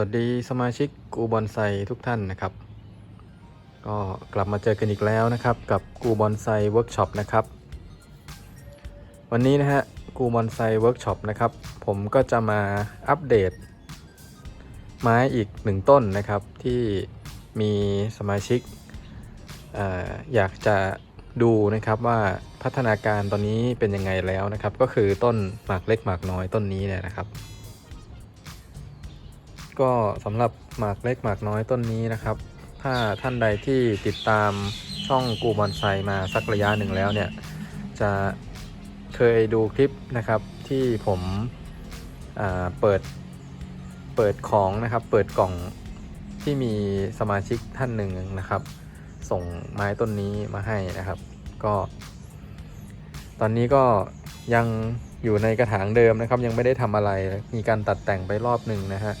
วัสดีสมาชิกกูบอนไซทุกท่านนะครับ ก็กลับมาเจอกันอีกแล้วนะครับ กับกูบอนไซเวิร์กช็อปนะครับ วันนี้นะฮะกูบอนไซเวิร์กช็อปนะครับ ผมก็จะมาอัปเดต ไม้อีกหนึ่งต้นนะครับ ที่มีสมาชิกอออยากจะดูนะครับว่าพัฒนาการตอนนี้เป็นยังไงแล้วนะครับ ก็คือต้นหมากเล็กหมากน้อยต้นนี้เนี่ยนะครับ ก็สำหรับหมากเล็กหมากน้อยต้นนี้นะครับ ถ้าท่านใดที่ติดตามช่องกูบอนไซมาสักระยะหนึ่งแล้วเนี่ย จะเคยดูคลิปนะครับที่ผมเปิดเปิดของนะครับ เปิดกล่องที่มีสมาชิกท่านหนึ่งนะครับ ส่งไม้ต้นนี้มาให้นะครับ ก็ ตอนนี้ก็ยังอยู่ในกระถางเดิมนะครับ ยังไม่ได้ทำอะไรมีการตัดแต่งไปรอบหนึ่งนะฮะ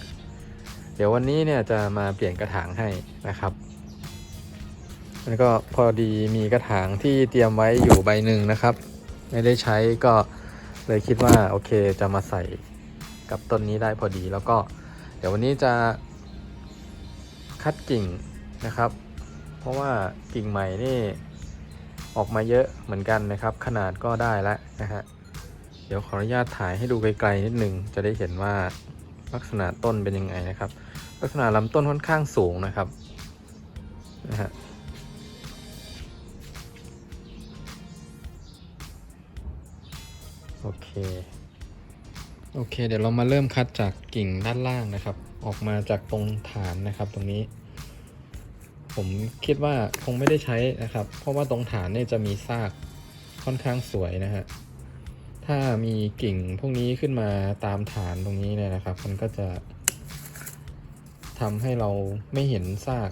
ดี๋ยววันนี้เนี่ยจะมาเปลี่ยนกระถางให้นะครับแล้วก็พอดีมีกระถางที่เตรียมไว้อยู่ใบหนึ่งนะครับ ไม่ได้ใช้ก็เลยคิดว่าโอเคจะมาใส่กับต้นนี้ได้พอดี แล้วก็เดี๋ยววันนี้จะคัดกิ่งนะครับ เพราะว่ากิ่งใหม่นี่ออกมาเยอะเหมือนกันนะครับ ขนาดก็ได้แล้วนะฮะเดี๋ยวขออนุญาตถ่ายให้ดูไกลๆนิดนึงจะได้เห็นว่า ลักษณะต้นเป็นยังไงนะครับ ลักษณะลำต้นค่อนข้างสูงนะครับนะฮะโอเค โอเค เดี๋ยวเรามาเริ่มคัดจากกิ่งด้านล่างนะครับ ออกมาจากตรงฐานนะครับ ตรงนี้ ผมคิดว่าคงไม่ได้ใช้นะครับ เพราะว่าตรงฐานเนี่ยจะมีซากค่อนข้างสวยนะฮะ ถ้ามีกิ่งพวกนี้ขึ้นมาตามฐานตรงนี้เนี่ยนะครับ มันก็จะทำให้เราไม่เห็นซาก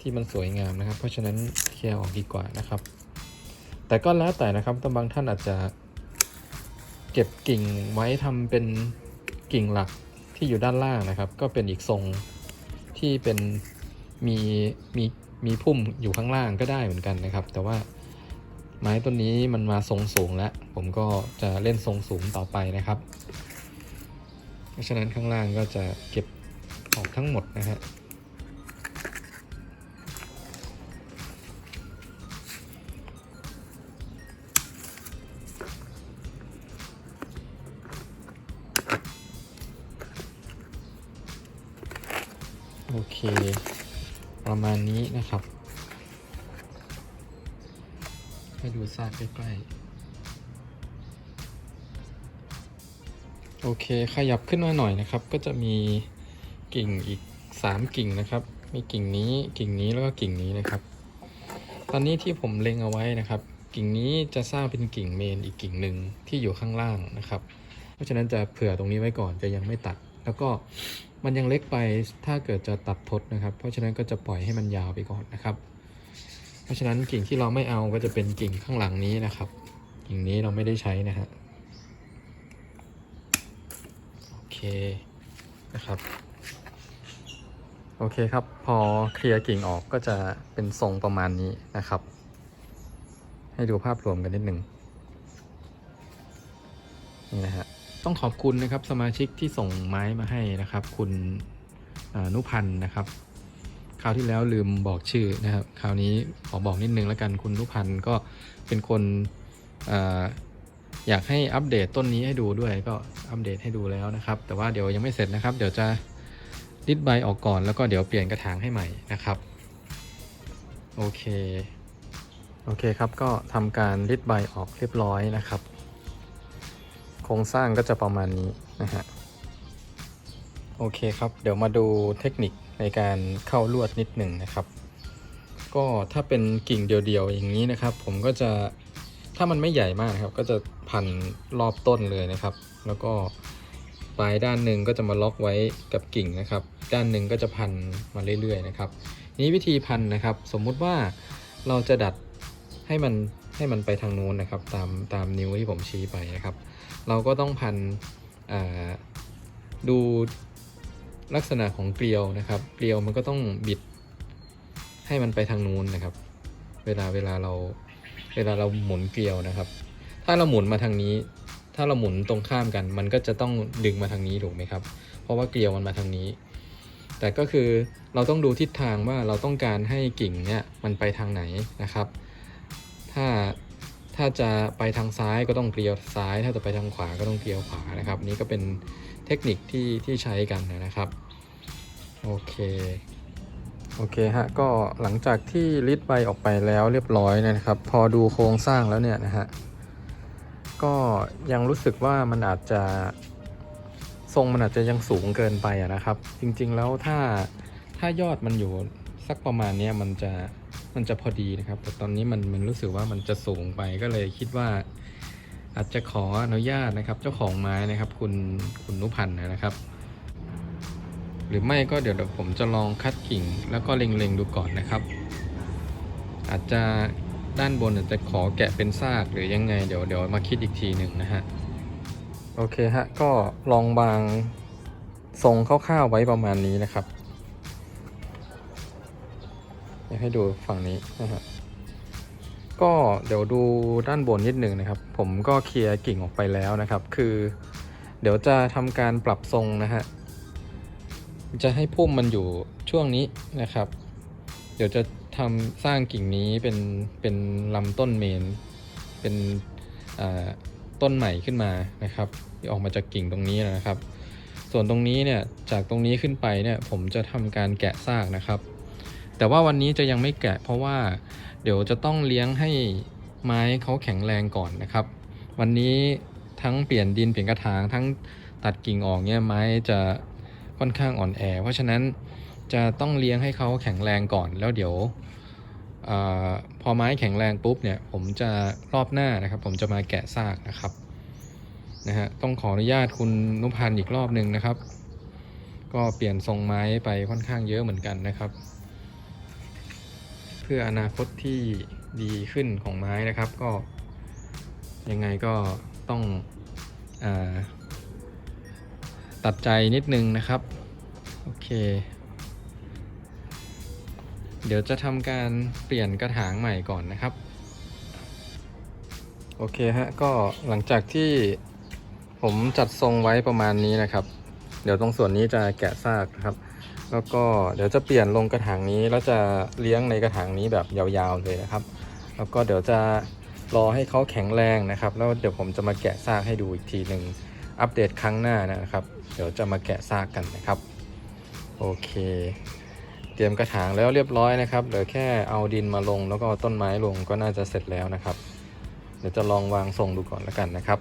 ที่มันสวยงามนะครับ เพราะฉะนั้นเคลียร์ออกดีกว่านะครับ แต่ก็แล้วแต่นะครับแต่บางท่านอาจจะ เก็บกิ่งไว้ทำเป็นกิ่งหลักที่อยู่ด้านล่างนะครับ ก็เป็นอีกทรงที่เป็นมีมีมีพุ่มอยู่ข้างล่างก็ได้เหมือนกันนะครับ แต่ว่า ไม้ต้นนี้มันมาทรงสูงแล้ว ผมก็จะเล่นทรงสูงต่อไปนะครับ เพราะฉะนั้นข้างล่างก็จะเก็บออกทั้งหมดนะฮะโอเค ประมาณนี้นะครับ ให้ดูซากใกล้ๆ โอเค ขยับขึ้นมาหน่อยนะครับ ก็จะมีกิ่งอีก 3 กิ่งนะครับ มีกิ่งนี้ กิ่งนี้ แล้วก็กิ่งนี้นะครับ ตอนนี้ที่ผมเล็งเอาไว้นะครับ กิ่งนี้จะสร้างเป็นกิ่งเมนอีกกิ่งหนึ่งที่อยู่ข้างล่างนะครับ เพราะฉะนั้นจะเผื่อตรงนี้ไว้ก่อน จะยังไม่ตัด แล้วก็มันยังเล็กไป ถ้าเกิดจะตัดทดนะครับ เพราะฉะนั้นก็จะปล่อยให้มันยาวไปก่อนนะครับ ราะฉะนั้นกิ่งที่เราไม่เอาก็จะเป็นกิ่งข้างหลังนี้นะครับ กิ่งนี้เราไม่ได้ใช้นะฮะโอเคนะครับโอเคครับ พอเคลียร์กิ่งออกก็จะเป็นทรงประมาณนี้นะครับ ให้ดูภาพรวมกันนิดหนึ่งนี่นะฮะต้องขอบคุณนะครับสมาชิกที่ส่งไม้มาให้นะครับ คุณนุพันธ์นะครับ คราวที่แล้วลืมบอกชื่อนะครับ คราวนี้ขอบอกนิดนึงแล้วกันคุณนุพันธ์ก็เป็นคนออยากให้อัปเดตต้นนี้ให้ดูด้วยก็อัปเดตให้ดูแล้วนะครับ แต่ว่าเดี๋ยวยังไม่เสร็จนะครับ เดี๋ยวจะริดใบออกก่อนแล้วก็เดี๋ยวเปลี่ยนกระถางให้ใหม่นะครับ โอเค โอเคครับก็ทำการริดใบออกเรียบร้อยนะครับ โครงสร้างก็จะประมาณนี้นะฮะโอเคครับ เดี๋ยวมาดูเทคนิค ในการเข้าลวดนิดหนึ่งนะครับ ก็ถ้าเป็นกิ่งเดียวๆอย่างนี้นะครับ ผมก็จะถ้ามันไม่ใหญ่มากครับ ก็จะพันรอบต้นเลยนะครับ แล้วก็ปลายด้านหนึ่งก็จะมาล็อกไว้กับกิ่งนะครับ ด้านหนึ่งก็จะพันมาเรื่อยๆนะครับ นี้วิธีพันนะครับ สมมุติว่าเราจะดัดให้มันให้มันไปทางนู้นนะครับ ตามตามนิ้วที่ผมชี้ไปนะครับ เราก็ต้องพันดู ลักษณะของเกลียวนะครับ เกลียวมันก็ต้องบิดให้มันไปทางนู้นนะครับ เวลาเวลาเราเวลาเราหมุนเกลียวนะครับ ถ้าเราหมุนมาทางนี้ ถ้าเราหมุนตรงข้ามกัน มันก็จะต้องดึงมาทางนี้ถูกไหมครับ เพราะว่าเกลียวมันมาทางนี้ แต่ก็คือเราต้องดูทิศทางว่าเราต้องการให้กิ่งเนี่ยมันไปทางไหนนะครับ ถ้า ถ้าจะไปทางซ้ายก็ต้องเกลียวซ้าย ถ้าจะไปทางขวาก็ต้องเกลียวขวานะครับนี่ก็เป็นเทคนิคที่ที่ใช้กันนะครับโอเคโอเคฮะก็หลังจากที่ลิดใบออกไปแล้วเรียบร้อยนะครับ พอดูโครงสร้างแล้วเนี่ยนะฮะก็ยังรู้สึกว่ามันอาจจะทรงมันอาจจะยังสูงเกินไปะนะครับ จริงๆแล้วถ้าถ้ายอดมันอยู่สักประมาณนี้มันจะ มันจะพอดีนะครับ แต่ตอนนี้มันมันรู้สึกว่ามันจะสูงไปก็เลยคิดว่า อาจจะขออนุญาตนะครับ เจ้าของไม้นะครับ คุณคุณนุพันธ์นะครับ หรือไม่ก็เดี๋ยวเดี๋ยวผมจะลองคัดกิ่ง แล้วก็เล็งๆดูก่อนนะครับ อาจจะด้านบนอาจจะขอแกะเป็นซากหรือยังไงเดี๋ยวเดี๋ยวมาคิดอีกทีหนึ่งนะฮะโอเคฮะก็ลองบางทรงคร่าวๆไว้ประมาณนี้นะครับ ยให้ดูฝั่งนี้นะฮะก็เดี๋ยวดูด้านบนนิดหนึ่งนะครับ ผมก็เคลียร์กิ่งออกไปแล้วนะครับ คือ เดี๋ยวจะทำการปรับทรงนะฮะจะให้พุ่มมันอยู่ช่วงนี้นะครับ เดี๋ยวจะทำสร้างกิ่งนี้เป็นเป็นลำต้นเมน เป็นต้นใหม่ขึ้นมานะครับที่ออกมาจากกิ่งตรงนี้นะครับ ส่วนตรงนี้เนี่ยจากตรงนี้ขึ้นไปเนี่ยผมจะทำการแกะซากนะครับ แต่ว่าวันนี้จะยังไม่แกะเพราะว่าเดี๋ยวจะต้องเลี้ยงให้ไม้เขาแข็งแรงก่อนนะครับ วันนี้ทั้งเปลี่ยนดินเปลี่ยนกระถางทั้งตัดกิ่งออกเนี่ยไม้จะค่อนข้างอ่อนแอ เพราะฉะนั้นจะต้องเลี้ยงให้เขาแข็งแรงก่อนแล้วเดี๋ยวอพอไม้แข็งแรงปุ๊บเนี่ยผมจะรอบหน้านะครับ ผมจะมาแกะซากนะครับนะฮะต้องขออนุญาตคุณนุพันธ์อีกรอบหนึ่งนะครับ ก็เปลี่ยนทรงไม้ไปค่อนข้างเยอะเหมือนกันนะครับ พื่ออนาคตที่ดีขึ้นของไม้นะครับ ก็ยังไงก็ต้องอตัดใจนิดนึงนะครับ โอเค เดี๋ยวจะทำการเปลี่ยนกระถางใหม่ก่อนนะครับ โอเคฮะก็หลังจากที่ผมจัดทรงไว้ประมาณนี้นะครับ เดี๋ยวตรงส่วนนี้จะแกะซากนะครับ แล้วก็เดี๋ยวจะเปลี่ยนลงกระถางนี้แล้วจะเลี้ยงในกระถางนี้แบบยาวๆเลยนะครับ แล้วก็เดี๋ยวจะรอให้เขาแข็งแรงนะครับ แล้วเดี๋ยวผมจะมาแกะซากให้ดูอีกทีหนึ่งอัปเดตครั้งหน้านะครับ เดี๋ยวจะมาแกะซากกันนะครับ โอเค เตรียมกระถางแล้วเรียบร้อยนะครับเหลือแค่เอาดินมาลงแล้วก็เอาต้นไม้ลงก็น่าจะเสร็จแล้วนะครับ เดี๋ยวจะลองวางทรงดูก่อนแล้วกันนะครับ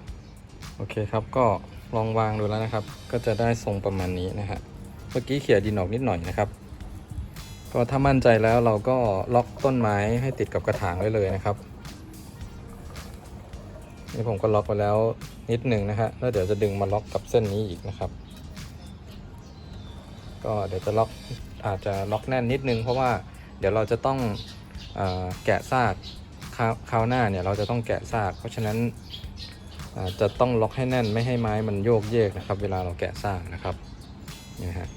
โอเคครับก็ลองวางดูแล้วนะครับ ก็จะได้ทรงประมาณนี้นะฮะ เมื่อกี้เขี่ยดินออกนิดหน่อยนะครับ ก็ถ้ามั่นใจแล้วเราก็ล็อกต้นไม้ให้ติดกับกระถางไว้เลยนะครับ นี่ผมก็ล็อกไว้แล้วนิดหนึ่งนะฮะแล้วเดี๋ยวจะดึงมาล็อกกับเส้นนี้อีกนะครับ ก็เดี๋ยวจะล็อกอาจจะล็อกแน่นนิดนึง เพราะว่าเดี๋ยวเราจะต้องอแกะซากคราวหน้าเนี่ยเราจะต้องแกะซาก เพราะฉะนั้นจะต้องล็อกให้แน่นไม่ให้ไม้มันโยกเยกนะครับ เวลาเราแกะซากนะครับนี่ฮะ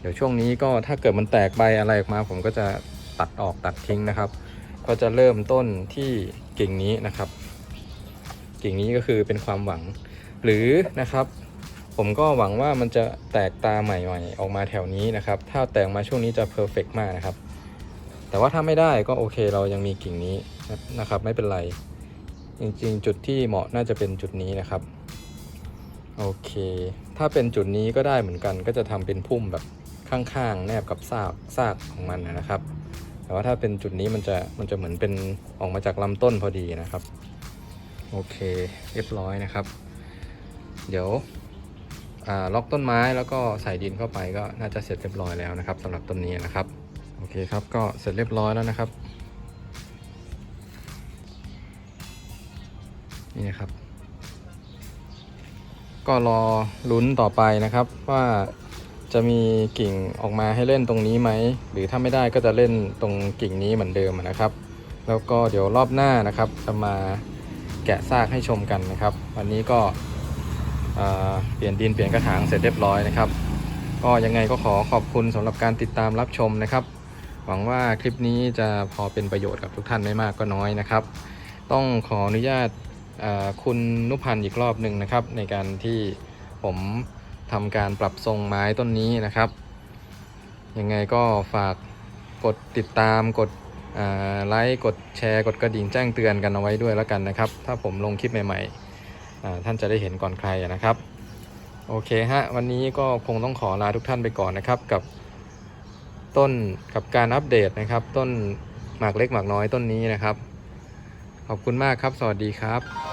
เดี๋ยวช่วงนี้ก็ถ้าเกิดมันแตกใบอะไรออกมา ผมก็จะตัดออกตัดทิ้งนะครับ ก็จะเริ่มต้นที่กิ่งนี้นะครับ กิ่งนี้ก็คือเป็นความหวัง หรือนะครับ ผมก็หวังว่ามันจะแตกตาใหม่ๆออกมาแถวนี้นะครับ ถ้าแตกมาช่วงนี้จะเพอร์เฟกมากนะครับ แต่ว่าถ้าไม่ได้ก็โอเคเรายังมีกิ่งนี้นะครับไม่เป็นไร จริงๆ จุดที่เหมาะน่าจะเป็นจุดนี้นะครับ โอเค ถ้าเป็นจุดนี้ก็ได้เหมือนกันก็จะทำเป็นพุ่มแบบ ข้างๆ แนบกับซากซากของมันนะครับ แต่ว่าถ้าเป็นจุดนี้มันจะมันจะเหมือนเป็นออกมาจากลำต้นพอดีนะครับ โอเคเรียบร้อยนะครับ เดี๋ยวล็อกต้นไม้แล้วก็ใส่ดินเข้าไปก็น่าจะเสร็จเรียบร้อยแล้วนะครับสำหรับต้นนี้นะครับ โอเคครับก็เสร็จเรียบร้อยแล้วนะครับ นี่นะครับ ก็รอลุ้นต่อไปนะครับว่า จะมีกิ่งออกมาให้เล่นตรงนี้ไหม หรือถ้าไม่ได้ก็จะเล่นตรงกิ่งนี้เหมือนเดิมนะครับ แล้วก็เดี๋ยวรอบหน้านะครับ จะมาแกะซากให้ชมกันนะครับ วันนี้ก็เปลี่ยนดินเปลี่ยนกระถางเสร็จเรียบร้อยนะครับ ก็ยังไงก็ขอขอบคุณสำหรับการติดตามรับชมนะครับ หวังว่าคลิปนี้จะพอเป็นประโยชน์กับทุกท่านไม่มากก็น้อยนะครับ ต้องขออนุญาตคุณนุพันธ์อีกรอบหนึ่งนะครับ ในการที่ผม ทำการปรับทรงไม้ต้นนี้นะครับ ยังไงก็ฝากกดติดตามกดไลค์กดแชร์ กดกระดิ่งแจ้งเตือนกันเอาไว้ด้วยแล้วกันนะครับ ถ้าผมลงคลิปใหม่ๆ ท่านจะได้เห็นก่อนใครนะครับ โอเคฮะ วันนี้ก็คงต้องขอลาทุกท่านไปก่อนนะครับ กับต้นกับการอัปเดตนะครับ ต้นหมากเล็กหมากน้อยต้นนี้นะครับ ขอบคุณมากครับ สวัสดีครับ